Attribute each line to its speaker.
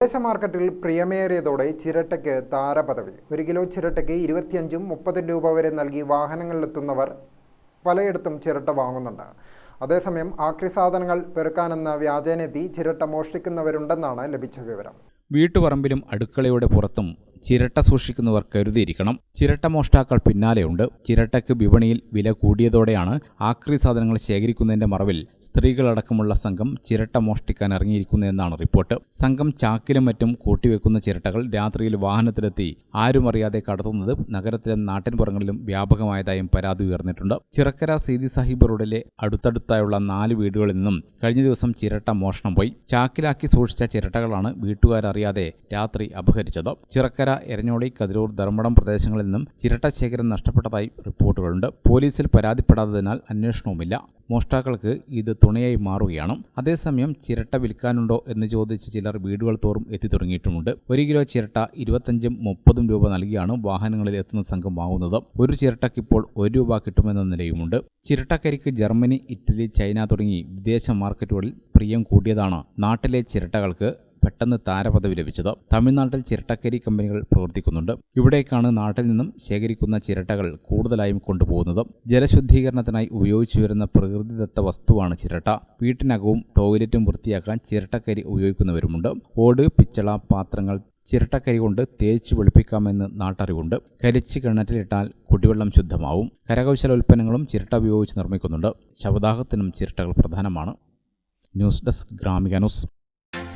Speaker 1: വിദേശ മാർക്കറ്റിൽ പ്രിയമേറിയതോടെ ചിരട്ടയ്ക്ക് താരപദവി. ഒരു കിലോ ചിരട്ടയ്ക്ക് ഇരുപത്തിയഞ്ചും മുപ്പതും രൂപ വരെ നൽകി വാഹനങ്ങളിലെത്തുന്നവർ പലയിടത്തും ചിരട്ട വാങ്ങുന്നുണ്ട്. അതേസമയം ആക്രി സാധനങ്ങൾ പെറുക്കാനെന്ന വ്യാജേനെത്തി ചിരട്ട മോഷ്ടിക്കുന്നവരുണ്ടെന്നാണ് ലഭിച്ച വിവരം.
Speaker 2: വീട്ടുപറമ്പിലും അടുക്കളയുടെ പുറത്തും ചിരട്ട സൂക്ഷിക്കുന്നവർ കരുതിയിരിക്കണം. ചിരട്ട മോഷ്ടാക്കൾ പിന്നാലെയുണ്ട്. ചിരട്ടയ്ക്ക് വിപണിയിൽ വില കൂടിയതോടെയാണ് ആക്രി സാധനങ്ങൾ ശേഖരിക്കുന്നതിന്റെ മറവിൽ സ്ത്രീകളടക്കമുള്ള സംഘം ചിരട്ട മോഷ്ടിക്കാൻ ഇറങ്ങിയിരിക്കുന്നതെന്നാണ് റിപ്പോർട്ട്. സംഘം ചാക്കിലും മറ്റും കൂട്ടിവെക്കുന്ന ചിരട്ടകൾ രാത്രിയിൽ വാഹനത്തിലെത്തി ആരും അറിയാതെ കടത്തുന്നത് നഗരത്തിലും നാട്ടിൻപുറങ്ങളിലും വ്യാപകമായതായും പരാതി ഉയർന്നിട്ടുണ്ട്. ചിറക്കര സീതി സാഹിബ് റോഡിലെ അടുത്തടുത്തായുള്ള നാല് വീടുകളിൽ നിന്നും കഴിഞ്ഞ ദിവസം ചിരട്ട മോഷണം പോയി. ചാക്കിലാക്കി സൂക്ഷിച്ച ചിരട്ടകളാണ് വീട്ടുകാരറിയാതെ രാത്രി അപഹരിച്ചത്. ചിറക്കര എരഞ്ഞോളി കതിരൂർ ധർമ്മടം പ്രദേശങ്ങളിൽ നിന്നും ചിരട്ട ശേഖരം നഷ്ടപ്പെട്ടതായി റിപ്പോർട്ടുകളുണ്ട്. പോലീസിൽ പരാതിപ്പെടാത്തതിനാൽ അന്വേഷണവുമില്ല. മോഷ്ടാക്കൾക്ക് ഇത് തുണയായി മാറുകയാണ്. അതേസമയം ചിരട്ട വിൽക്കാനുണ്ടോ എന്ന് ചോദിച്ച് ചിലർ വീടുകൾ തോറും എത്തി തുടങ്ങിയിട്ടുമുണ്ട്. ഒരു കിലോ ചിരട്ട ഇരുപത്തഞ്ചും മുപ്പതും രൂപ നൽകിയാണ് വാഹനങ്ങളിൽ എത്തുന്ന സംഘം വാങ്ങുന്നത്. ഒരു ചിരട്ടയ്ക്ക് ഇപ്പോൾ ഒരു രൂപ കിട്ടുമെന്ന നിലയുമുണ്ട്. ചിരട്ടക്കരിക്ക് ജർമ്മനി ഇറ്റലി ചൈന തുടങ്ങി വിദേശ മാർക്കറ്റുകളിൽ പ്രിയം കൂടിയതാണ്. നാട്ടിലെ ചിരട്ടകൾക്ക് പെട്ടെന്ന് താരപദവി ലഭിച്ചത് തമിഴ്നാട്ടിൽ ചിരട്ടക്കരി കമ്പനികൾ പ്രവർത്തിക്കുന്നുണ്ട്. ഇവിടേക്കാണ് നാട്ടിൽ നിന്നും ശേഖരിക്കുന്ന ചിരട്ടകൾ കൂടുതലായും കൊണ്ടുപോകുന്നത്. ജലശുദ്ധീകരണത്തിനായി ഉപയോഗിച്ചു വരുന്ന പ്രകൃതിദത്ത വസ്തുവാണ് ചിരട്ട. വീട്ടിനകവും ടോയ്ലറ്റും വൃത്തിയാക്കാൻ ചിരട്ടക്കരി ഉപയോഗിക്കുന്നവരുമുണ്ട്. ഓട് പിച്ചള പാത്രങ്ങൾ ചിരട്ടക്കരി കൊണ്ട് തേച്ച് വെളുപ്പിക്കാമെന്ന് നാട്ടറിവുണ്ട്. കരിച്ച് കിണറ്റിലിട്ടാൽ കുടിവെള്ളം ശുദ്ധമാവും. കരകൗശല ഉൽപ്പന്നങ്ങളും ചിരട്ട ഉപയോഗിച്ച് നിർമ്മിക്കുന്നുണ്ട്. ശവദാഹത്തിനും ചിരട്ടകൾ പ്രധാനമാണ്. News desk Gramika news.